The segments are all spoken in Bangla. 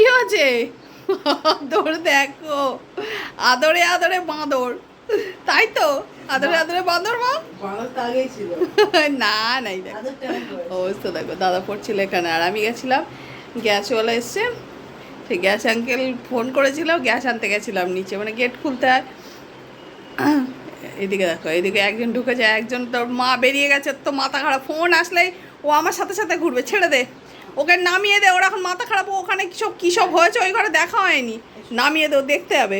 কি হয়েছে? আদর দেখো। আদরে আদরে বাঁদর তাই তো? আদরে আদরে বাঁদর মা? না নাই অবস্থা দেখো দাদা পড়ছিল এখানে। আর আমি গেছিলাম গ্যাসওয়ালা এসছে। সেই গ্যাস আঙ্কেল ফোন করেছিল গ্যাস আনতে গেছিলাম নিচে। মানে গেট খুলতে হয় এদিকে দেখো এদিকে একজন ঢুকেছে একজন তোর মা বেরিয়ে গেছে তো মাথা খারাপ। ফোন আসলেই ও আমার সাথে সাথে ঘুরবে ছেড়ে দে। ওকে নামিয়ে দে ওর এখন মাথা খারাপ ওখানে কী সব কী সব হয়েছে? ওই ঘরে দেখা হয়নি। নামিয়ে দে দেখতে হবে।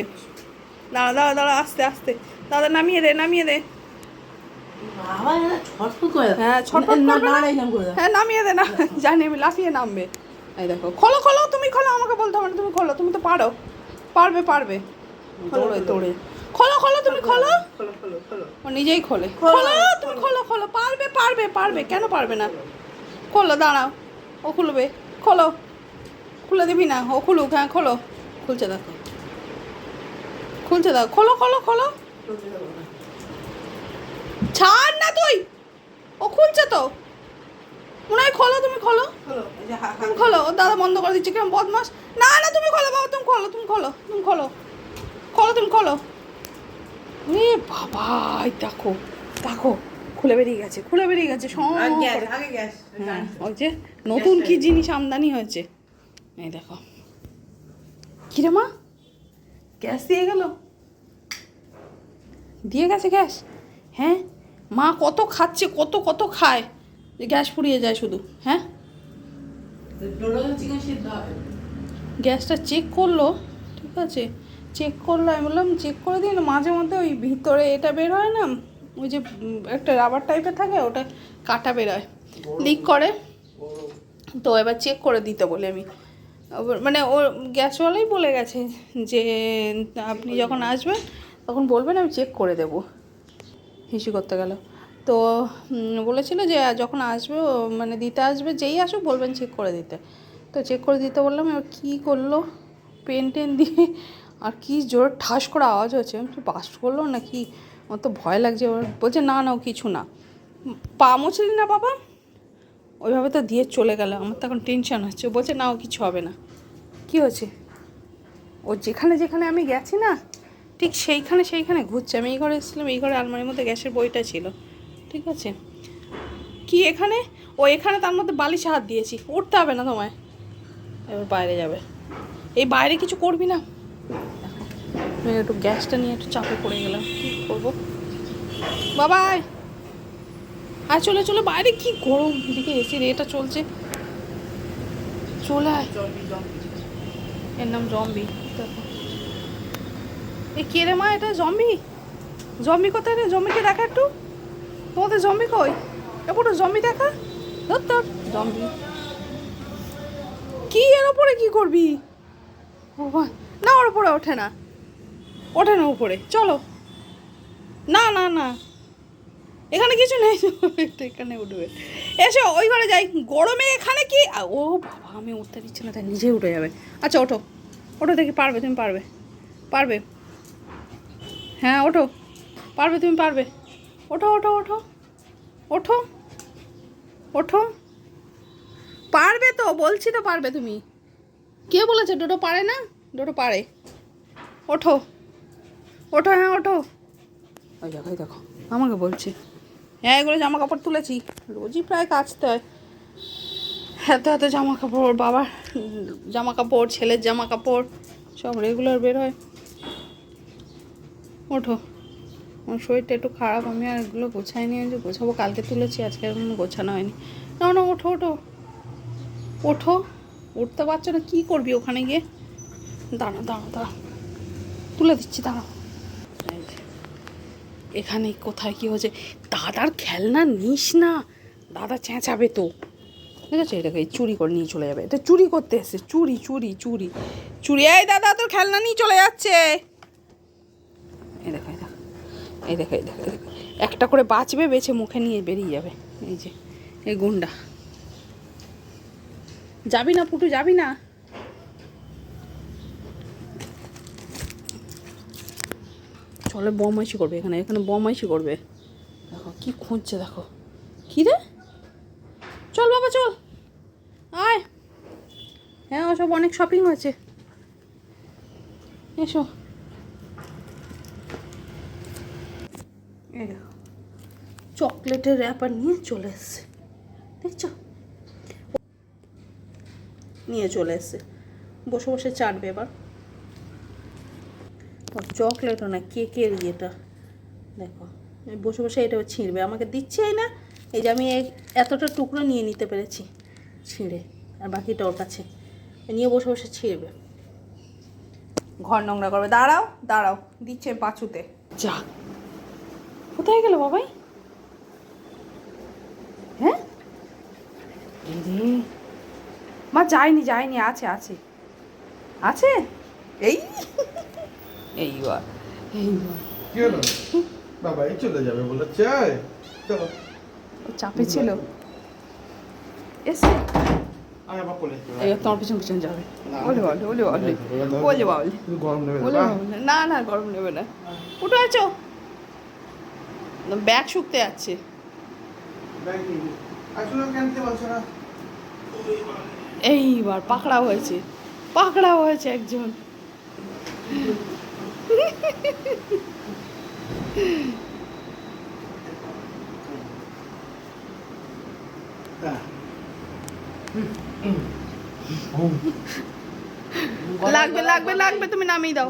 দাঁড়া দাঁড়া দাঁড়া আস্তে আস্তে। দাদা নামিয়ে দে নামিয়ে দে। হ্যাঁ, ছটফট। হ্যাঁ নামিয়ে দে না জানি আমি লাফিয়ে নামবে। এই দেখো খোলো খোলো তুমি খোলো আমাকে বলতে হবে তুমি খোলো তুমি তো পারো। পারবে পারবে। খোলো তোড়ে খোলো খোলো তুমি খোলো। ও নিজেই খোলে। খোলো, খোলো তুমি খোলো খোলো। পারবে পারবে পারবে। কেন পারবে না? খোলো দাঁড়াও। ও খুলবে। খোলো। খুলে দিবি না? ও খুলুক হ্যাঁ খোলো। খুলছে দেখো। খুলছে দেখো। খোলো খোলো খোলো। ছাড় না তুই! ও খুলছে তো। মনে হয় খোলো, তুমি খোলো। খোলো ও দাদা বন্ধ করে দিচ্ছে কেমন বদমাস না না, তুমি খোলো, বাবা, তুমি খোলো তুমি খোলো তুমি খোলো। খোলো, তুমি খোলো। এ বাবা দেখো দেখো। খুলে বেরিয়ে গেছে খুলে বেরিয়ে গেছে সব। হ্যাঁ ওই যে নতুন কি জিনিস আমদানি হয়েছে? এই দেখো। কিরে মা? গ্যাস দিয়ে গেল? দিয়ে গেছে গ্যাস? হ্যাঁ? মা কত খাচ্ছে কত কত খায়? যে গ্যাস ফুরিয়ে যায় শুধু হ্যাঁ। গ্যাসটা চেক করল ঠিক আছে? চেক করল আমি বললাম চেক করে দিন মাঝে মধ্যে ওই ভিতরে এটা বের হয় না? ওই যে একটা রাবার টাইপের থাকে, ওটা কাটা বেরোয়। লিক করে। তো এবার চেক করে দিতে বলে আমি। মানে ও গ্যাসওয়ালাই বলে গেছে যে, আপনি যখন আসবেন, তখন বলবেন আমি চেক করে দেবো। হিসু করতে গেল। তো বলেছিল যে, যখন আসবে মানে দিতে আসবে, যেই আসুক বলবেন চেক করে দিতে। তো চেক করে দিতে বললাম, এবার কী করল? পেন টেন দিয়ে আর কি জোর ঠাস করে আওয়াজ হচ্ছে বাস্ট করল না কি আমার তো ভয় লাগছে ওর বলছে, না না, ও কিছু না। পা মুছলি না বাবা? ওইভাবে তো দিয়ে চলে গেল, আমার তো এখন টেনশন হচ্ছে। বলছে, না, ও কিছু হবে না। কি হয়েছে? ও যেখানে যেখানে আমি গেছি না, ঠিক সেইখানে সেইখানে ঘুরছে। আমি এই ঘরে এসেছিলাম, এই ঘরে আলমারির মধ্যে গ্যাসের বইটা ছিল, ঠিক আছে? কি এখানে? ও এখানে তার মধ্যে বালিশে হাত দিয়েছি, উঠতে হবে না তোমায়। এবার বাইরে যাবে। এই বাইরে কিছু করবি না? একটু গ্যাসটা নিয়ে একটু চাপে পড়ে গেলাম। কী করব? বাবাই! আর চলে চলে, বাইরে কি গরম? এদিকে এসির এটা চলছে। চলে। এর নাম জম্বি। এ কে রে মা, এটা জম্বি? জম্বি কোথায় রে? জম্বিকে দেখা একটু। তোমাদের জম্বি কই? এ পুরো জম্বি দেখা? ধর তোর জম্বি। কি? এর ওপরে কি করবি? না, ওর উপরে ওঠে না। ওঠে না উপরে, চলো। না না না। এখানে কিছু নেই তো এখানে উঠবে। এসো, ওই ঘরে যাই। গরমে এখানে কি? ও বাবা, আমি উঠতে দিচ্ছি না, তাই নিজে উঠে যাবে। আচ্ছা ওঠো। ওঠো দেখি, পারবে, তুমি পারবে। পারবে। হ্যাঁ ওঠো। পারবে, তুমি পারবে। ওঠো ওঠো ওঠো। ওঠো। ওঠো। পারবে তো, বলছি তো পারবে তুমি। কে বলেছে? ডোটো পারে না? ডোটো পারে। ওঠো। ওঠো হ্যাঁ ওঠো। ওই দেখো ওই দেখো। আমাকে বলছে। হ্যাঁ এগুলো জামা কাপড় তুলেছি। রোজই প্রায় কাচতে হয়। এত এত জামা কাপড় বাবার জামা কাপড় ছেলের জামা কাপড় সব রেগুলার বের হয়। ওঠো। আমার শরীরটা একটু খারাপ আমি আর এগুলো গোছাইনি আমি যে গোছাবো কালকে তুলেছি আজকে আর কোনো গোছানো হয়নি। না না ওঠো ওঠো। ওঠো। উঠতে পারছ না কী করবি ওখানে গিয়ে? দাঁড়া দাঁড়া দাঁড়া তুলে দিচ্ছি দাঁড়া। এখানে কোথায় কি হচ্ছে দাদার খেলনা নিস না। দাদা চেঁচাবে তো। ঠিক আছে? এটাকে চুরি করে নিয়ে চলে যাবে। এটা চুরি করতে এসছে। চুরি চুরি চুরি। চুরি। এই দাদা, তোর খেলনা নিয়ে চলে যাচ্ছে। এই দেখো। এই দেখো এই দেখো এই দেখো। একটা করে বাঁচবে, বেছে মুখে নিয়ে বেরিয়ে যাবে। এই যে, এই গুন্ডা। যাবি না, পুটু? যাবি না? চলে বমাইশি করবে এখানে এখানে বমাইশি করবে। দেখো, কি খুঁজছে, দেখো। কি রে? চল বাবা, চল। আয়। হ্যাঁ ওসব অনেক শপিং হয়েছে এসো। চকলেটের র্যাপার নিয়ে চলে এসছে। দেখছ? নিয়ে চলে এসছে। বসে বসে চাটবে এবার। চকলেটও না কেকের ইয়েটা। দেখো বসে বসে এটা ছিঁড়বে। আমাকে দিচ্ছেই না। এই যে আমি এতটা টুকরো নিয়ে নিতে পেরেছি ছিঁড়ে, আর বাকিটা ওর কাছে। নিয়ে বসে বসে ছিঁড়বে। ঘর নোংরা করবে। দাঁড়াও দাঁড়াও। দিচ্ছে পাঁচুতে। যা। কোথায় গেল বাবাই? হ্যাঁ? মা যায়নি যায়নি। আছে আছে। আছে? এই এইবার এইবার কি হলো বাবা এই চলে যাবে বলে চাই চলো। চাপে ছিল। এসে। এই তোমার পিছন পিছন যাবে। বলে বলে বলে বলে। গরম নেবে না? না গরম নেবে না। উঠে আছো। ব্যাগ শুকতে যাচ্ছে। এইবার পাকড়া হয়েছে। পাকড়া হয়েছে একজন। লাগবে লাগবে লাগবে তুমি নামিয়ে দাও।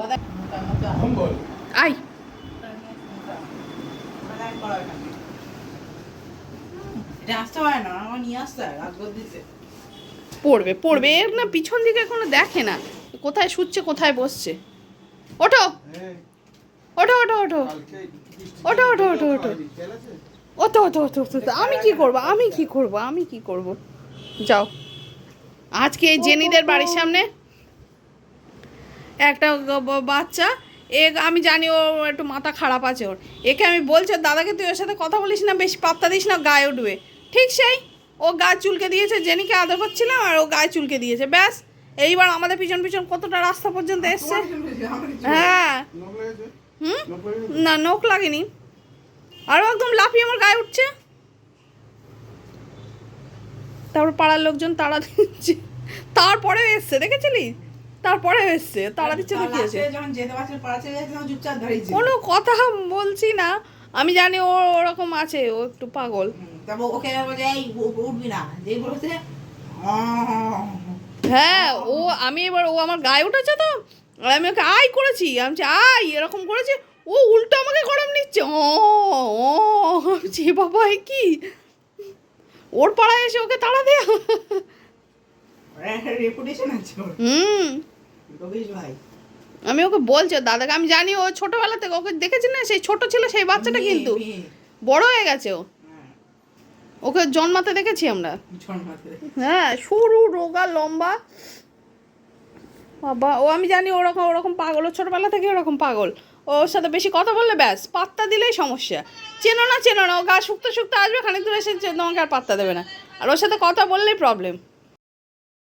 আই। এটা আসতে পারে না আমার নিয়ে আসতে দিতে। পড়বে পড়বে এর না পিছন দিকে এখনও দেখে না। কোথায় শুচ্ছে কোথায় বসছে? ওঠো। ওঠো ওঠো ওঠো। ওঠো, ওঠো, ওঠো, ওঠো। ওঠো ওঠো ওঠো ওঠো। আমি কি করব? আমি কি করব? আমি কি করব? যাও। আজকে এই জেনিদের বাড়ির সামনে একটা বাচ্চা এ আমি জানি ও একটু মাথা খারাপ আছে ওর। একে আমি বলছি দাদাকে তুই ওর সাথে কথা বলিস না বেশি পাত্তা দিস না গায়ে উঠবে। ঠিক সেই ও গা চুলকে দিয়েছে জেনিকে আদর করছিলাম আর ও গায়ে চুলকে দিয়েছে ব্যাস। এইবার আমাদের পিছন পিছন কতটা রাস্তা পর্যন্ত এসছে? হ্যাঁ। হুম? না নখ লাগেনি। আরও একদম লাফিয়ে আমার গায়ে উঠছে। তারপর পাড়ার লোকজন তাড়া দিচ্ছে। তারপরে এসছে দেখেছিলি? তারপরে এসছে। তাড়া দিচ্ছে তো কি কোনো কথা বলছি না। আমি জানি ও ওরকম আছে ও একটু পাগল। তারপর ওকে উঠবি না। যেই বলেছে হ্যাঁ ও আমি এবার ও আমার গায়ে উঠেছে তো আমি ওকে আই করেছি আমি আই এরকম করেছি ও উল্টো আমাকে গরম নিচ্ছে ও ও যে বাবা কি? ওর পাড়ায় এসে ওকে তাড়া দেয়া। রেপুটেশন আছে ওর। হুম। ভাই। আমি ওকে বলছি দাদাকে আমি জানি ও ছোটবেলা থেকে ওকে দেখেছি না সেই ছোট ছিল সেই বাচ্চাটা কিন্তু। বড় হয়ে গেছে ও। হ্যাঁ, ওকে জন্মাতে দেখেছি আমরা। হ্যাঁ সরু রোগা লম্বা। বাবা ও আমি জানি ওরকম ওরকম পাগল। ও ছোটবেলা থেকে ওরকম পাগল। ওর সাথে বেশি কথা বললে ব্যাস পাত্তা দিলেই সমস্যা। চেনো না চেনো না ও গা শুকতে শুকতে আসবে খানিক দূরে এসে তোমাকে আর পাত্তা দেবে না। আর ওর সাথে কথা বললেই প্রবলেম